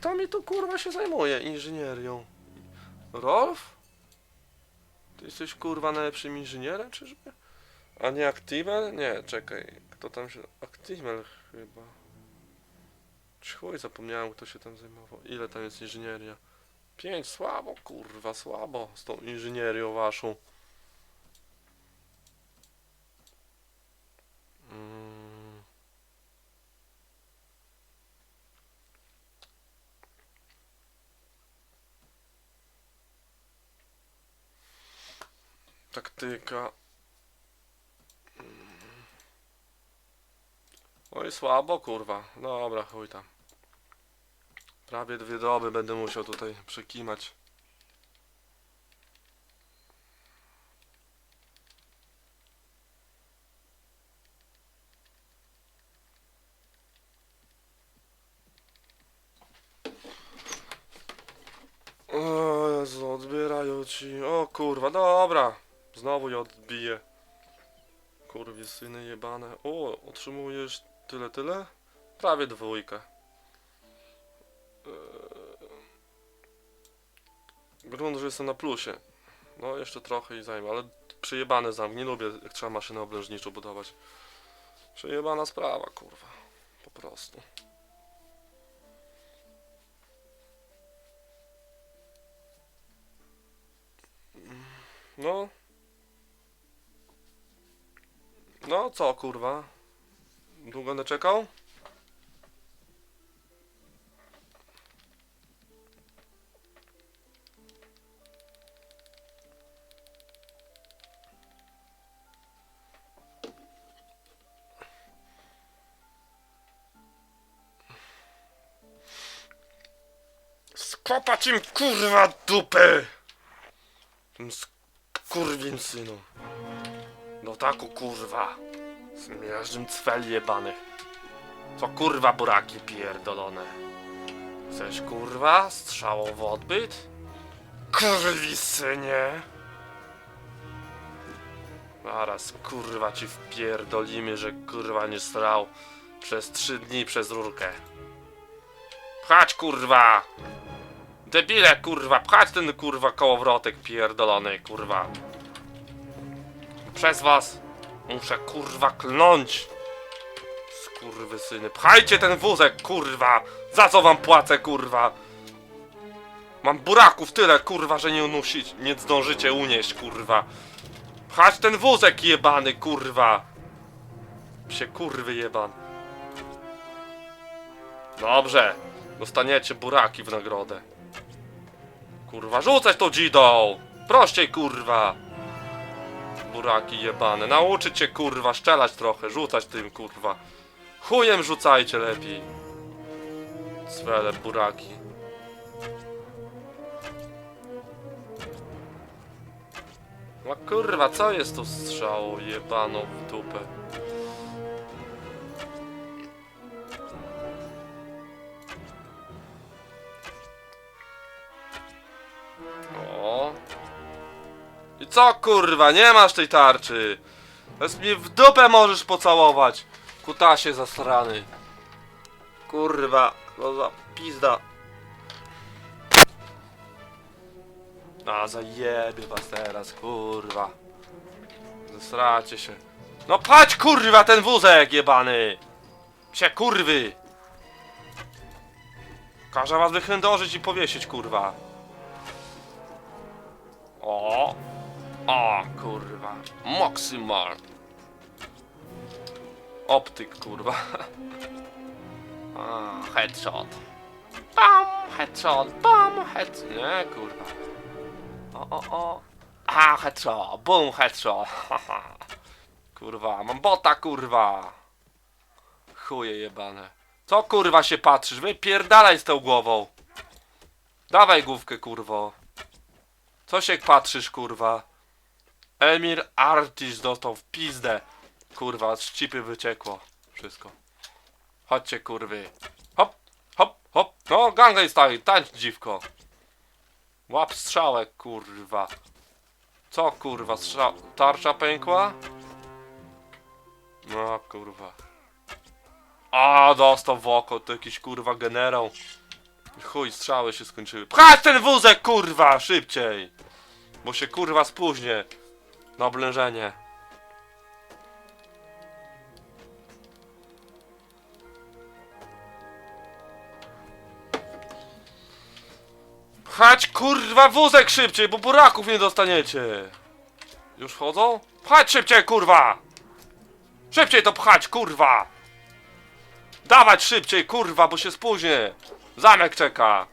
kto mi tu kurwa się zajmuje inżynierią? Rolf? Ty jesteś kurwa najlepszym inżynierem, czyżby? A nie Actimel? Nie, czekaj. Kto tam się... Actimel chyba. Chuj, zapomniałem kto się tam zajmował. Ile tam jest inżynieria? Pięć, słabo, kurwa, słabo z tą inżynierią waszą. Taktyka. Mm. Oj, słabo, kurwa. Dobra, chuj tam. Prawie dwie doby będę musiał tutaj przekimać. O Jezu, odbierają ci. O kurwa, dobra. Znowu je odbiję. Kurwie syny jebane. O, otrzymujesz tyle, tyle? Prawie dwójkę. Eee, Grunt, że jestem na plusie. No, jeszcze trochę i zajmę, ale przejebany zamk. Nie lubię, jak trzeba maszynę oblężniczą budować. Przejebana sprawa, kurwa. Po prostu. No. No, co, kurwa? Długo będę czekał? Skopać im kurwa dupę! Tym skurwin synu. No taku kurwa. Zmierzczym cwel jebanych. Co kurwa buraki pierdolone. Chcesz kurwa strzałowy odbyt? Kurwi synie. Zaraz kurwa ci wpierdolimy, że kurwa nie strał przez trzy dni przez rurkę. Pchać kurwa! Debile kurwa, pchać ten kurwa kołowrotek pierdolony kurwa. Przez was muszę kurwa klnąć. Skurwysyny, pchajcie ten wózek kurwa! Za co wam płacę kurwa? Mam buraków tyle kurwa, że nie unusić, nie zdążycie unieść kurwa. Pchać ten wózek jebany kurwa! Psie kurwy jeban. Dobrze, dostaniecie buraki w nagrodę. Kurwa, rzucać tą dzidą! Prościej, kurwa! Buraki jebane. Nauczyć cię, kurwa, szczelać trochę, rzucać tym, kurwa. Chujem rzucajcie lepiej. Cwele, buraki. No kurwa, co jest tu strzałą jebaną w dupę? I co kurwa, nie masz tej tarczy. Teraz mnie w dupę możesz pocałować. Kutasie zasrany. Kurwa, no za pizda. A zajebie was teraz, kurwa. Zesracie się. No pać kurwa ten wózek jebany! Psie kurwy! Każę was wychędożyć i powiesić kurwa. O! O, kurwa. Moximar. Optyk, kurwa. A, headshot. Bam, headshot, bam, head... Nie, kurwa. O, o, o. A, headshot, boom, headshot. kurwa, mam bota, kurwa. Chuje jebane. Co, kurwa, się patrzysz? Wypierdalaj z tą głową. Dawaj główkę, kurwo. Co się patrzysz, kurwa? Emir Artis dostał w pizdę. Kurwa, z cipy wyciekło. Wszystko. Chodźcie, kurwy. Hop, hop, hop. No, ganglej stoi, tańcz dziwko. Łap strzałek, kurwa. Co, kurwa, strza... tarcza pękła? No, kurwa. A, dostał w oko, to jakiś, kurwa, generał. Chuj, strzały się skończyły. Pchać ten wózek, kurwa, szybciej! Bo się kurwa spóźnię na oblężenie. Pchać kurwa wózek szybciej, bo buraków nie dostaniecie. Już wchodzą? Pchać szybciej, kurwa! Szybciej to pchać, kurwa! Dawać szybciej, kurwa, bo się spóźnię! Zamek czeka!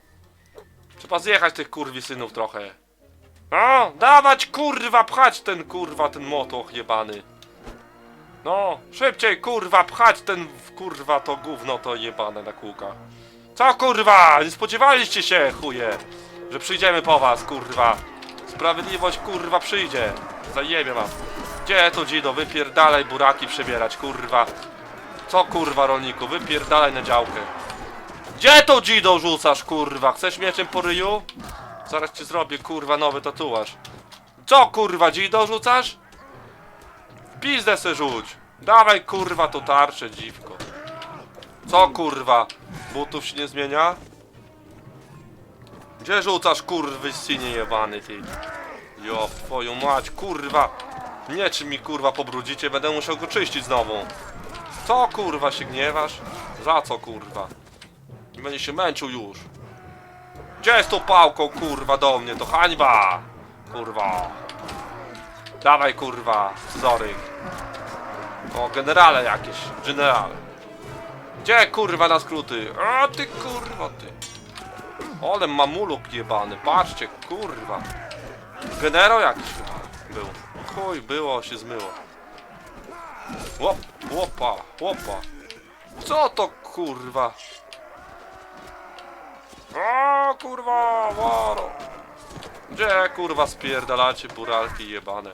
Trzeba zjechać tych kurwi synów trochę. No, dawać kurwa, pchać ten kurwa, ten motoch jebany. No, szybciej kurwa, pchać ten kurwa to gówno to jebane na kółkach. Co kurwa, nie spodziewaliście się chuje, że przyjdziemy po was kurwa. Sprawiedliwość kurwa przyjdzie. Zajebie wam. Gdzie to dzido, wypierdalaj buraki przebierać kurwa. Co kurwa rolniku, wypierdalaj na działkę. Gdzie to dzido rzucasz kurwa? Chcesz mieczem po ryju? Zaraz ci zrobię kurwa nowy tatuaż. Co kurwa dzido rzucasz? W pizdę se rzuć. Dawaj kurwa to tarczę dziwko. Co kurwa? Butów się nie zmienia? Gdzie rzucasz kurwy synie jebany ty? Jo, twoją mać kurwa. Nie czy mi kurwa pobrudzicie, będę musiał go czyścić znowu. Co kurwa się gniewasz? Za co kurwa? Będzie się męczył już. Gdzie jest tą pałką kurwa do mnie? To hańba! Kurwa. Dawaj kurwa, scyzoryk. O, generale jakieś, generale. Gdzie kurwa na skróty? A ty kurwa ty. Ole mamuluk jebany, patrzcie kurwa. Generał jakiś był. Chuj, było, się zmyło. Łop, łopa, łopa. Co to kurwa? O kurwa, waro. Gdzie kurwa spierdalacie buralki jebane?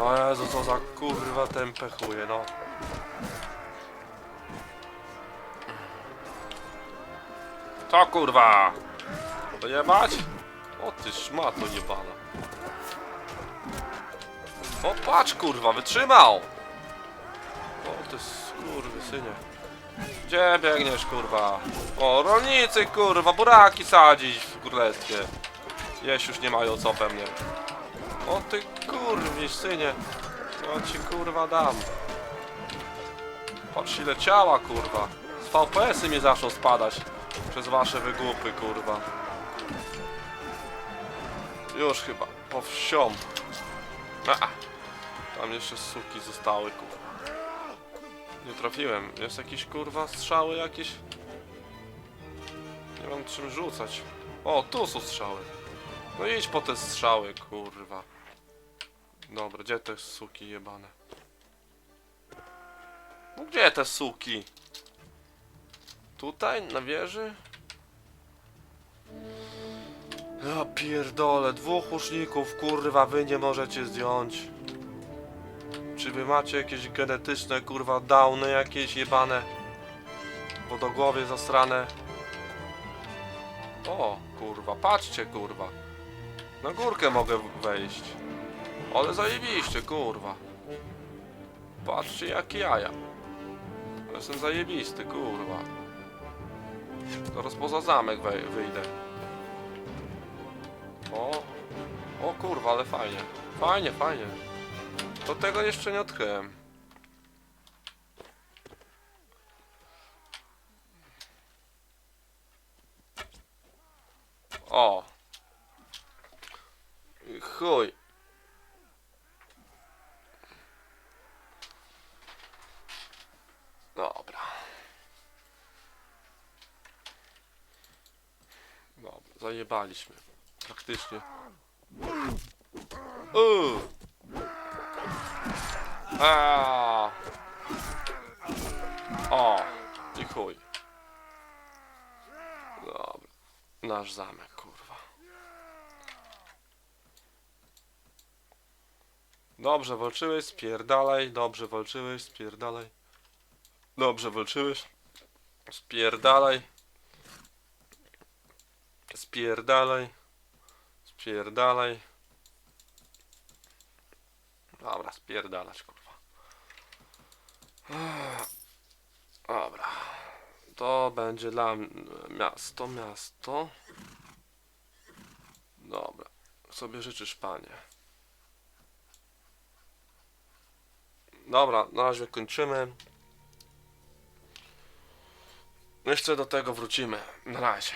O Jezu, co za kurwa tępe chuje, no. Co kurwa? To jebać? O ty szmato jebana. O patrz kurwa, wytrzymał! O ty skurwy synie. Gdzie biegniesz kurwa? O rolnicy kurwa, buraki sadzić w królestwie. Jeś już nie mają co pewnie. O ty kurwi synie. Ja ci kurwa dam. Patrz ile ciała kurwa. Z VPS-y mi zaczną spadać. Przez wasze wygłupy kurwa. Już chyba. Po wsiom. A, tam jeszcze suki zostały kurwa. Nie trafiłem. Jest jakieś kurwa strzały jakieś? Nie mam czym rzucać. O, tu są strzały. No idź po te strzały, kurwa. Dobra, gdzie te suki jebane? No gdzie te suki? Tutaj, na wieży? Ja pierdolę, dwóch łuczników, kurwa, wy nie możecie zdjąć. Czy wy macie jakieś genetyczne, kurwa, downy jakieś jebane? Wodogłowie zasrane? O, kurwa, patrzcie, kurwa. Na górkę mogę wejść. Ale zajebiście, kurwa. Patrzcie, jakie jaja. Jestem zajebisty, kurwa. Teraz poza zamek wyjdę. O, o kurwa, ale fajnie. Fajnie, fajnie. To tego jeszcze nie odkryłem. O. Chuj. Dobra. Dobra, zajebaliśmy. Praktycznie. Uuu. A. O, i chuj. Dobra. Nasz zamek, kurwa. Dobrze walczyłeś, spierdalaj. Dobrze walczyłeś, spierdalaj. Dobrze walczyłeś. Spierdalaj. Spierdalaj. Spierdalaj. Dobra, spierdalać, kurwa. Dobra. To będzie dla miasto, miasto. Dobra. Sobie życzysz, panie. Dobra, na razie kończymy. Jeszcze do tego wrócimy. Na razie.